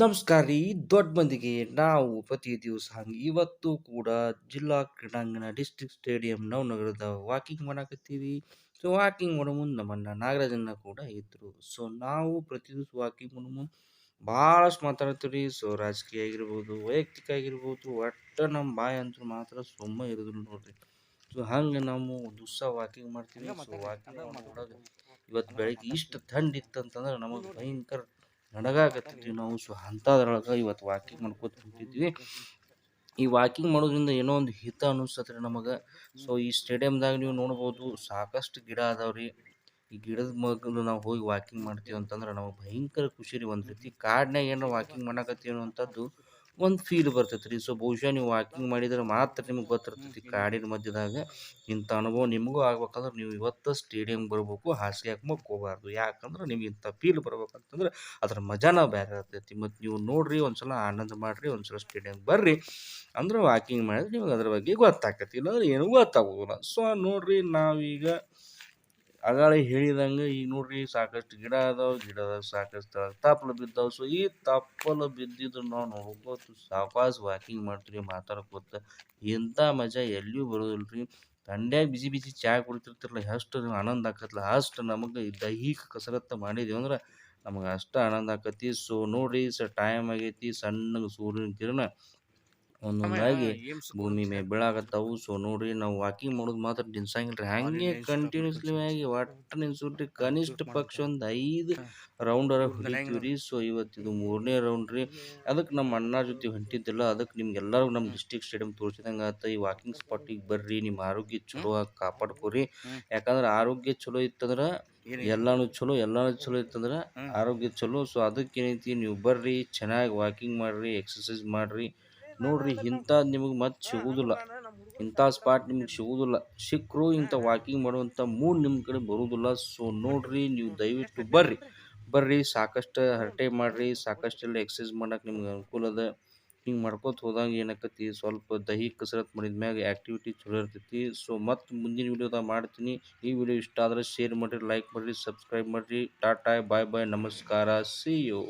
ನಮಸ್ಕಾರ ರೀ. ದೊಡ್ಡ ಮಂದಿಗೆ ನಾವು ಪ್ರತಿ ದಿವಸ ಹಂಗೆ ಇವತ್ತು ಕೂಡ ಜಿಲ್ಲಾ ಕ್ರೀಡಾಂಗಣ ಡಿಸ್ಟ್ರಿಕ್ಟ್ ಸ್ಟೇಡಿಯಂ ನವನಗರದ ವಾಕಿಂಗ್ ಮಾಡಾಕತ್ತೀವಿ. ಸೊ ವಾಕಿಂಗ್ ಮಾಡೋ ಮುಂದೆ ನಮ್ಮನ್ನ ನಾಗರಾಜನ್ನ ಕೂಡ ಇದ್ರು. ಸೊ ನಾವು ಪ್ರತಿ ದಿವಸ ವಾಕಿಂಗ್ ಮಾಡೋ ಮುಂದೆ ಭಾಳಷ್ಟು ಮಾತಾಡ್ತೀವಿ ಸೊ ರಾಜಕೀಯ ಆಗಿರ್ಬೋದು, ವೈಯಕ್ತಿಕ ಆಗಿರ್ಬೋದು, ಒಟ್ಟು ನಮ್ಮ ಬಾಯಿ ಅಂತೂ ಮಾತ್ರ ಸುಮ್ಮ ಇರೋದಿಲ್ಲ ನೋಡ್ರಿ. ಸೊ ಹಂಗೆ ನಾವು ದಿವಸ ವಾಕಿಂಗ್ ಮಾಡ್ತೀವಿ. ಸೊ ವಾಕಿಂಗ್ ಇವತ್ತು ಬೆಳಗ್ಗೆ ಇಷ್ಟು ಥಂಡ್ ಇತ್ತಂತಂದ್ರೆ ನಮಗೆ ಭಯಂಕರ ನಡಗಾಕತ್ತಿದ್ವಿ ನಾವು. ಸೊ ಅಂಥದ್ರೊಳಗೆ ಇವತ್ತು ವಾಕಿಂಗ್ ಮಾಡ್ಕೋತ ಹೊಂಟಿದ್ವಿ ಈ ವಾಕಿಂಗ್ ಮಾಡೋದ್ರಿಂದ ಏನೋ ಒಂದು ಹಿತ ಅನಿಸ್ತತ್ರಿ ನಮಗೆ. ಸೊ ಈ ಸ್ಟೇಡಿಯಮ್ದಾಗ ನೀವು ನೋಡ್ಬೋದು ಸಾಕಷ್ಟು ಗಿಡ ಅದಾವ್ರಿ ಈ ಗಿಡದ ಮಗಲು ನಾವು ಹೋಗಿ ವಾಕಿಂಗ್ ಮಾಡ್ತೀವಿ ಅಂತಂದ್ರೆ ನಮಗೆ ಭಯಂಕರ ಖುಷಿ ರೀ. ಒಂದು ರೀತಿ ಕಾಡ್ನ್ಯಾಗ ಏನೋ ವಾಕಿಂಗ್ ಮಾಡಕತ್ತೀವಿ ಅನ್ನೋಂಥದ್ದು ಒಂದು ಫೀಲ್ ಬರ್ತೈತೆ ರೀ ಸೊ ಬಹುಶಃ ನೀವು ವಾಕಿಂಗ್ ಮಾಡಿದ್ರೆ ಮಾತ್ರ ನಿಮ್ಗೆ ಗೊತ್ತಿರ್ತೈತಿ ಕಾಡಿನ ಮಧ್ಯದಾಗ ಇಂಥ ಅನುಭವ ನಿಮಗೂ ಆಗ್ಬೇಕಂದ್ರೆ ನೀವು ಇವತ್ತು ಸ್ಟೇಡಿಯಂ ಬರ್ಬೇಕು ಹಾಸಿಗೆ ಹಾಕ್ಬೇಕು ಹೋಗಬಾರ್ದು. ಯಾಕಂದ್ರೆ ನಿಮ್ಗೆ ಇಂಥ ಫೀಲ್ ಬರ್ಬೇಕಂತಂದ್ರೆ ಅದ್ರ ಮಜಾನ ಬೇರೆ ಇರ್ತೈತಿ. ಮತ್ತು ನೀವು ನೋಡ್ರಿ ಒಂದ್ಸಲ ಆನಂದ ಮಾಡಿರಿ ಒಂದ್ಸಲ ಸ್ಟೇಡಿಯಂ ಬರ್ರಿ. ಅಂದ್ರೆ ವಾಕಿಂಗ್ ಮಾಡಿದ್ರೆ ನಿಮ್ಗೆ ಅದ್ರ ಬಗ್ಗೆ ಗೊತ್ತಾಕತಿ ಇಲ್ಲಾಂದ್ರೆ ಏನೂ ಗೊತ್ತಾಗೋದಿಲ್ಲ. ಸೊ ನೋಡ್ರಿ ನಾವೀಗ ಅಗಾಳೆ ಹೇಳಿದಂಗೆ ಈಗ ನೋಡ್ರಿ, ಸಾಕಷ್ಟು ಗಿಡ ಅದಾವ ಗಿಡದಾಗ ಸಾಕಷ್ಟು ತಪ್ಪಲು ಬಿದ್ದಾವ. ಸೊ ಈ ತಪ್ಪಲು ಬಿದ್ದಿದ್ದು ನಾವು ನೋಡ್ಕೋತು ಸಾವಕಾಶ ವಾಕಿಂಗ್ ಮಾಡ್ತೀವಿ ಮಾತಾಡ್ಕೋತ ಇಂಥ ಮಜಾ ಎಲ್ಲಿಯೂ ಬರೋದಿಲ್ಲ ರೀ ತಂಡ್ಯಾಗ ಬಿಸಿ ಬಿಸಿ ಚಹಾ ಕುಡಿತಿರ್ತಿರಲ್ಲ ಎಷ್ಟು ಆನಂದ ಆಕತ್ಲ. ಅಷ್ಟು ನಮಗೆ ದೈಹಿಕ ಕಸರತ್ತು ಮಾಡಿದೀವಿ ಅಂದ್ರೆ ನಮಗೆ ಅಷ್ಟು ಆನಂದ ಆಕತಿ ಸೊ ನೋಡ್ರಿ, ಸ ಟೈಮ್ ಆಗೈತಿ, ಸಣ್ಣಗೆ ಸೂರ್ಯನ ಕಿರಣ. ಒಂದೊಂದಾಗಿ ಭೂಮಿ ಮೇಲೆ ಬೀಳಾಕತ್ತಾವು. ಸೊ ನೋಡ್ರಿ ನಾವು ವಾಕಿಂಗ್ ಮಾಡೋದು ಮಾತ್ರ ನಿಲ್ಸಂಗಿಲ್ಲ ಹಂಗೆ ಕಂಟಿನ್ಯೂಸ್ಲಿ ಆಗಿ ಒಟ್ಟು ನಿಲ್ಸುಟ್ರಿ ಕನಿಷ್ಠ ಪಕ್ಷ ಒಂದು ಐದು ರೌಂಡರ ಹೊಡಿತೀವಿ ರೀ ಸೊ ಇವತ್ತು ಇದು ಮೂರನೇ ರೌಂಡ್ ರೀ. ಅದಕ್ಕೆ ನಮ್ಮ ಅಣ್ಣ ಜೊತೆ ಹೊಂಟಿದ್ದಿಲ್ಲ. ಅದಕ್ಕೆ ನಿಮ್ಗೆಲ್ಲರೂ ನಮ್ಮ ಡಿಸ್ಟಿಕ್ ಸ್ಟೇಡಿಯಂ ತೋರಿಸಿದಂಗೆ ಆತ. ಈ ವಾಕಿಂಗ್ ಸ್ಪಾಟಿಗೆ ಬರ್ರಿ. ನಿಮ್ಮ ಆರೋಗ್ಯ ಚಲೋ ಆಗಿ ಕಾಪಾಡ್ಕೋರಿ. ಯಾಕಂದ್ರೆ ಆರೋಗ್ಯ ಚಲೋ ಇತ್ತಂದ್ರೆ ಎಲ್ಲಾನು ಚಲೋ ಎಲ್ಲಾನು ಚಲೋ ಇತ್ತಂದ್ರೆ ಆರೋಗ್ಯ ಚಲೋ. ಸೊ ಅದಕ್ಕೆ ಏನೈತಿ ನೀವು ಬರ್ರಿ. ಚೆನ್ನಾಗಿ ವಾಕಿಂಗ್ ಮಾಡ್ರಿ ಎಕ್ಸಸೈಸ್ ಮಾಡ್ರಿ. ನೋಡ್ರಿ, ಇಂಥ ನಿಮಗೆ ಮತ್ತೆ ಸಿಗುವುದಿಲ್ಲ ಇಂಥ ಸ್ಪಾಟ್ ನಿಮ್ಗೆ ಸಿಗುವುದಿಲ್ಲ ಸಿಕ್ಕರು ಇಂಥ ವಾಕಿಂಗ್ ಮಾಡುವಂಥ ಮೂಡ್ ನಿಮ್ಮ ಕಡೆ ಬರುವುದಿಲ್ಲ ಸೊ ನೋಡ್ರಿ, ನೀವು ದಯವಿಟ್ಟು ಬರ್ರಿ. ಬರ್ರಿ, ಸಾಕಷ್ಟು ಹರಟೆ ಮಾಡಿರಿ. ಸಾಕಷ್ಟೆಲ್ಲ ಎಕ್ಸಸೈಸ್ ಮಾಡಕ್ಕೆ ನಿಮ್ಗೆ ಅನುಕೂಲ ಅದ. ಹಿಂಗೆ ಮಾಡ್ಕೋತ ಹೋದಾಗ ಏನಾಕತಿ ಸ್ವಲ್ಪ ದೈಹಿಕ ಕಸರತ್ತು ಮಾಡಿದ ಮ್ಯಾಗ ಆ್ಯಕ್ಟಿವಿಟಿ ಚಲೋ ಇರ್ತೈತಿ. ಸೊ ಮತ್ತು ಮುಂದಿನ ವೀಡಿಯೋದಾಗ ಮಾಡ್ತೀನಿ. ಈ ವಿಡಿಯೋ ಇಷ್ಟ ಆದರೆ ಶೇರ್ ಮಾಡಿರಿ ಲೈಕ್ ಮಾಡಿರಿ ಸಬ್ಸ್ಕ್ರೈಬ್ ಮಾಡಿರಿ. ಟಾಟಾ ಬಾಯ್ ಬಾಯ್ ನಮಸ್ಕಾರ. C you